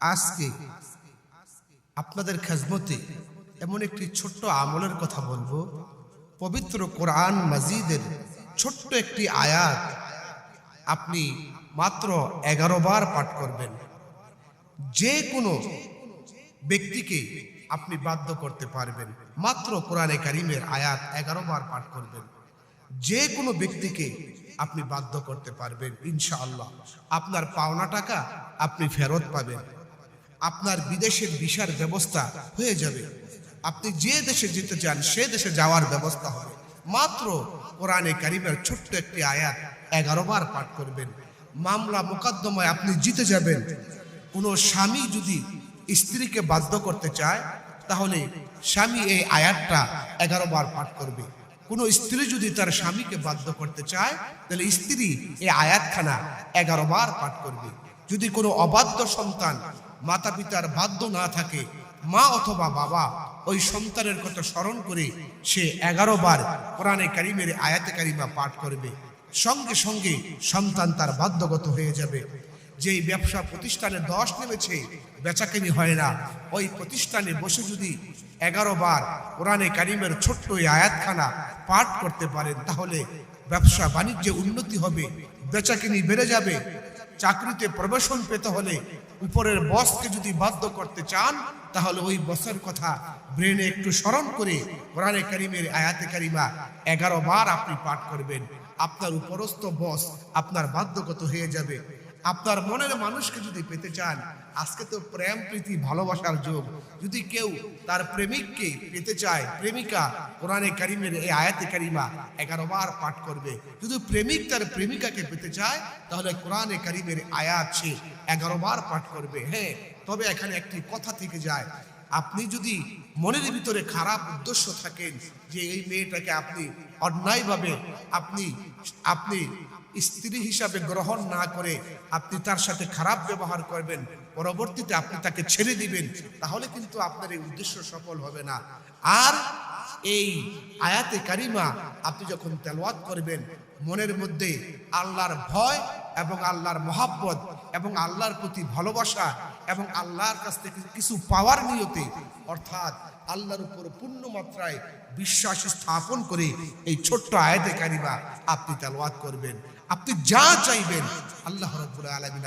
আজকে আপনাদের খেজমতে এমন একটি ছোট্ট আমলের কথা বলব। পবিত্র কোরআন মাজিদের ছোট্ট একটি আয়াত আপনি মাত্র এগারো বার পাঠ করবেন। যে কোনো ব্যক্তিকে আপনি বাধ্য করতে পারবেন। মাত্র কোরআনে কারিমের আয়াত এগারো বার পাঠ করবেন। যে কোনো ব্যক্তিকে আপনি বাধ্য করতে পারবেন, ইনশাআল্লাহ। আপনার পাওনা টাকা আপনি ফেরত পাবেন। আপনার বিদেশের ভিসার ব্যবস্থা হয়ে যাবে। আপনি যে দেশে যেতে চান, সে দেশে যাওয়ার ব্যবস্থা হবে। মাত্র কোরআনে কারিমের ছোট্ট একটি আয়াত এগারো বার পাঠ করবেন। মামলা মোকদ্দমায় আপনি জিতে যাবেন। কোনো স্বামী যদি স্ত্রীকে বাধ্য করতে চায়, তাহলে স্বামী এই আয়াতটা এগারো বার পাঠ করবে। কোনো স্ত্রী যদি তার স্বামীকে বাধ্য করতে চায়, তাহলে স্ত্রী এই আয়াতখানা এগারো বার পাঠ করবে। যদি কোনো অবাধ্য সন্তান মাতা পিতার বাধ্য না থাকে, মা অথবা বাবা ওই সন্তানের কথা স্মরণ করে সে এগারো বার কোরআনে কারিমের আয়াতে কারিমা পাঠ করবে। সঙ্গে সঙ্গে সন্তান তার বাধ্যগত হয়ে যাবে। যেই ব্যবসা প্রতিষ্ঠানে দশ নেমেছে, বেচাকেনি হয় না। ওই প্রতিষ্ঠানে বসে যদি এগারো বার কোরআনে কারিমের ছোট্ট এই আয়াতখানা পাঠ করতে পারেন, তাহলে ব্যবসা বাণিজ্যে উন্নতি হবে, বেচাকেনি বেড়ে যাবে। চাকরিতে প্রবেশন পেতে হলে উপরের বসকে যদি বাধ্য করতে চান, তাহলে ওই বসের কথা ব্রেনে একটু স্মরণ করে কোরআনে কারিমের আয়াতে কারিমা এগারো বার আপনি পাঠ করবেন। আপনার উপরস্থ বস আপনার বাধ্যগত হয়ে যাবে। আপনার মনের মানুষকে যদি পেতে চান, আজকে তো প্রেম, প্রীতি, ভালোবাসার যোগ। যদি কেউ তার প্রেমিককে পেতে চায়, প্রেমিকা, কোরআনে কারিমের এই আয়াতে কারিমা এগারো বার পাঠ করবে। যদি প্রেমিক তার প্রেমিকাকে পেতে চায়, তাহলে কোরআনে কারিমের আয়াত সে এগারো বার পাঠ করবে। হ্যাঁ তবে এখানে একটি কথা থেকে যায়। আপনি যদি মনের ভিতরে খারাপ উদ্দেশ্য থাকেন যে এই মেয়েটাকে আপনি অন্যায়ভাবে আপনি আপনি স্ত্রী হিসাবে গ্রহণ না করে আপনি তার সাথে খারাপ ব্যবহার করবেন, পরবর্তীতে আপনি তাকে ছেড়ে দিবেন, তাহলে কিন্তু আপনার এই উদ্দেশ্য সফল হবে না। আর এই আয়াতে কারিমা আপনি যখন তেলওয়াত করবেন, মনের মধ্যে আল্লাহর ভয় এবং আল্লাহর মহাব্বত এবং আল্লাহর প্রতি ভালোবাসা এবং আল্লাহর কাছ থেকে কিছু পাওয়ার নিয়তে, অর্থাৎ আল্লাহর উপর পূর্ণ মাত্রায় বিশ্বাস স্থাপন করে এই ছোট্ট আয়াতে কারিমা আপনি তালওয়াত করবেন। আপনি যা চাইবেন, আল্লাহ রব্বুল আলমিন